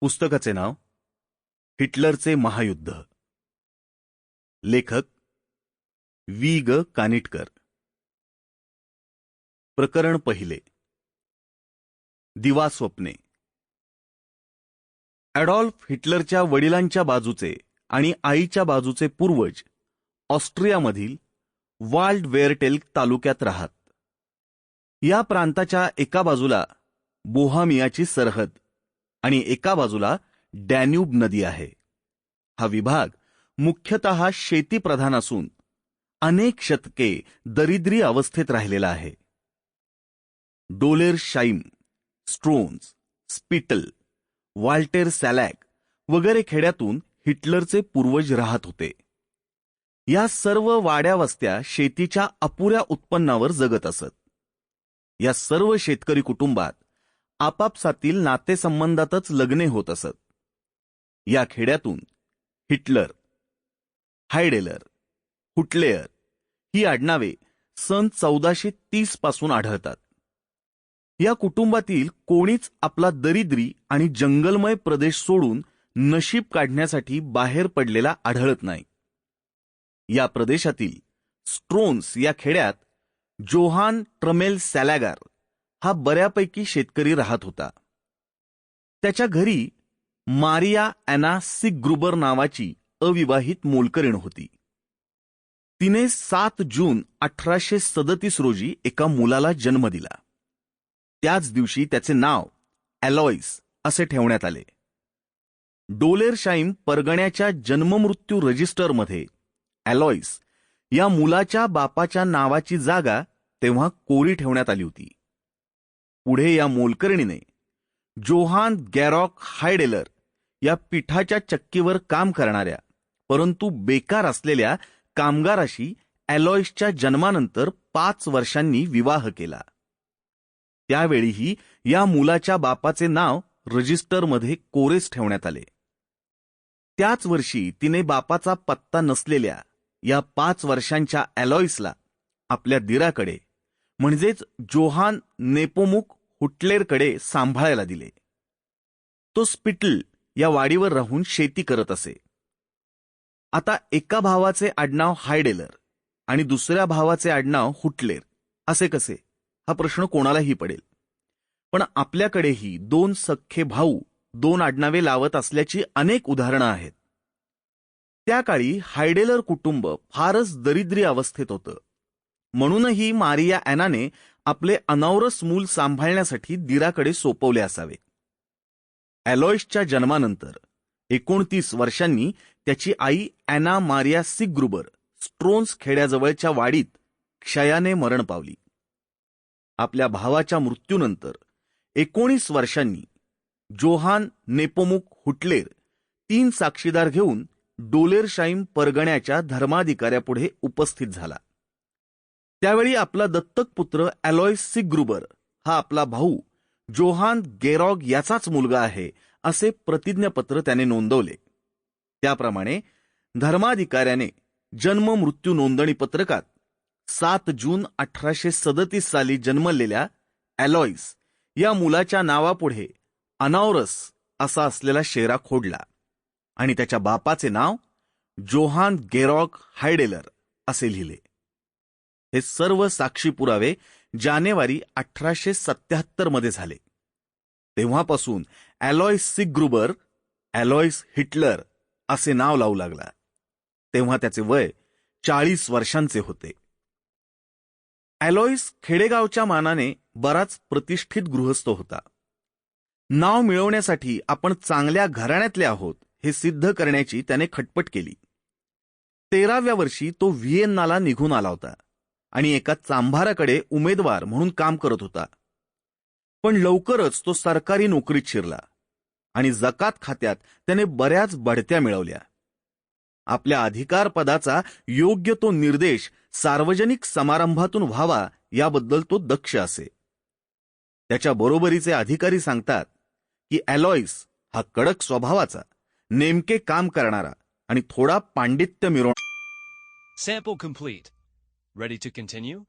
पुस्तकाचे नाव? हिटलरचे महायुद्ध. लेखक? वी ग. कानिटकर. प्रकरण पहिले. दिवा स्वप्ने. ॲडॉल्फ हिटलरच्या वडिलांच्या बाजूचे आणि आईच्या बाजूचे पूर्वज ऑस्ट्रियामधील वाल्ड वेअरटेल तालुक्यात राहत. या प्रांताच्या एका बाजूला बोहामियाची सरहद आणि एका बाजूला डॅन्यूब नदी आहे. हा विभाग मुख्यतः शेतीप्रधान असून अनेक शतके दरिद्री अवस्थेत राहिलेला आहे. डोलेर शाईम स्ट्रोन्स स्पिटल वाल्टेर सॅलॅक वगैरे खेड्यातून हिटलरचे पूर्वज राहत होते. या सर्व वाड्या वस्त्या शेतीच्या अपुऱ्या उत्पन्नावर जगत असत. या सर्व शेतकरी कुटुंबात आपापसातील नातेसंबंधातच लग्ने होत असत. या खेड्यातून हिटलर हायडेलर हुटलेअर ही आडनावे सन चौदाशे तीसपासून आढळतात. या कुटुंबातील कोणीच आपला दरिद्री आणि जंगलमय प्रदेश सोडून नशीब काढण्यासाठी बाहेर पडलेला आढळत नाही. या प्रदेशातील स्ट्रोन्स या खेड्यात जोहान ट्रमेल सॅलॅगार हा बऱ्यापैकी शेतकरी राहत होता. त्याच्या घरी मारिया अॅना सिग्रुबर नावाची अविवाहित मोलकरीण होती. तिने सात जून अठराशे सदतीस रोजी एका मुलाला जन्म दिला. त्याच दिवशी त्याचे नाव अॅलॉईस असे ठेवण्यात आले. डोलेरशाईम परगण्याच्या जन्ममृत्यू रजिस्टरमध्ये अॅलॉईस या मुलाच्या बापाच्या नावाची जागा तेव्हा कोरी ठेवण्यात आली होती. पुढे या मोलकर्णीने जोहान गॅरॉक हायडेलर या पिठाच्या चक्कीवर काम करणाऱ्या परंतु बेकार असलेल्या कामगाराशी अॅलॉईसच्या जन्मानंतर पाच वर्षांनी विवाह केला. त्यावेळीही या मुलाच्या बापाचे नाव रजिस्टरमध्ये कोरेस ठेवण्यात आले. त्याच वर्षी तिने बापाचा पत्ता नसलेल्या या पाच वर्षांच्या अॅलॉईसला आपल्या दिराकडे म्हणजेच जोहान नेपोमुक हुटलेरकडे सांभाळायला दिले. तो स्पिटल या वाडीवर राहून शेती करत असे. आता एका भावाचे आडनाव हायडेलर आणि दुसऱ्या भावाचे आडनाव हुटलेर. असे कसे? हा प्रश्न कोणालाही पडेल. पण आपल्याकडेही दोन सख्खे भाऊ दोन आडनावे लावत असल्याची अनेक उदाहरणं आहेत. त्या काळी हायडेलर कुटुंब फारच दरिद्री अवस्थेत होतं. म्हणूनही मारिया ॲनाने आपले अनावरस मूल सांभाळण्यासाठी दिराकडे सोपवले असावे. ॲलॉइसच्या जन्मानंतर एकोणतीस वर्षांनी त्याची आई ॲना मारिया सिग्रुबर स्ट्रोन्स खेड्याजवळच्या वाडीत क्षयाने मरण पावली. आपल्या भावाच्या मृत्यूनंतर एकोणीस वर्षांनी जोहान नेपोमुक हुटलेर तीन साक्षीदार घेऊन डोलेरशाईम परगण्याच्या धर्माधिकाऱ्यापुढे उपस्थित झाला. त्यावेळी आपला दत्तक पुत्र अॅलॉय सिग्रुबर हा आपला भाऊ जोहान गेरॉग याचाच मुलगा आहे असे प्रतिज्ञापत्र त्याने नोंदवले. त्याप्रमाणे धर्माधिकाऱ्याने जन्म मृत्यू नोंदणी पत्रकात सात जून अठराशे सदतीस साली जन्मलेल्या अॅलॉईस या मुलाच्या नावापुढे अनावरस असा असलेला शेरा खोडला आणि त्याच्या बापाचे नाव जोहान गेरॉक हायडेलर असे लिहिले. हे सर्व साक्षी पुरावे जानेवारी अठराशे सत्याहत्तरमध्ये झाले. तेव्हापासून अॅलॉईस सिग्रुबर अॅलॉईस हिटलर असे नाव लावू लागला. तेव्हा त्याचे वय चाळीस वर्षांचे होते. अॅलॉईस खेडेगावच्या मानाने बराच प्रतिष्ठित गृहस्थ होता. नाव मिळवण्यासाठी आपण चांगल्या घराण्यातले आहोत हे सिद्ध करण्याची त्याने खटपट केली. तेराव्या वर्षी तो व्हिएन्नाला निघून आला होता. आणि एका चांभाराकडे उमेदवार म्हणून काम करत होता. पण लवकरच तो सरकारी नोकरीत शिरला आणि जकात खात्यात त्याने बऱ्याच बढत्या मिळवल्या. आपल्या अधिकार पदाचा योग्य तो निर्देश सार्वजनिक समारंभातून व्हावा याबद्दल तो दक्ष असे. त्याच्या बरोबरीचे अधिकारी सांगतात की अॅलॉईस हा कडक स्वभावाचा नेमके काम करणारा आणि थोडा पांडित्य मिरवण sample complete Ready to continue?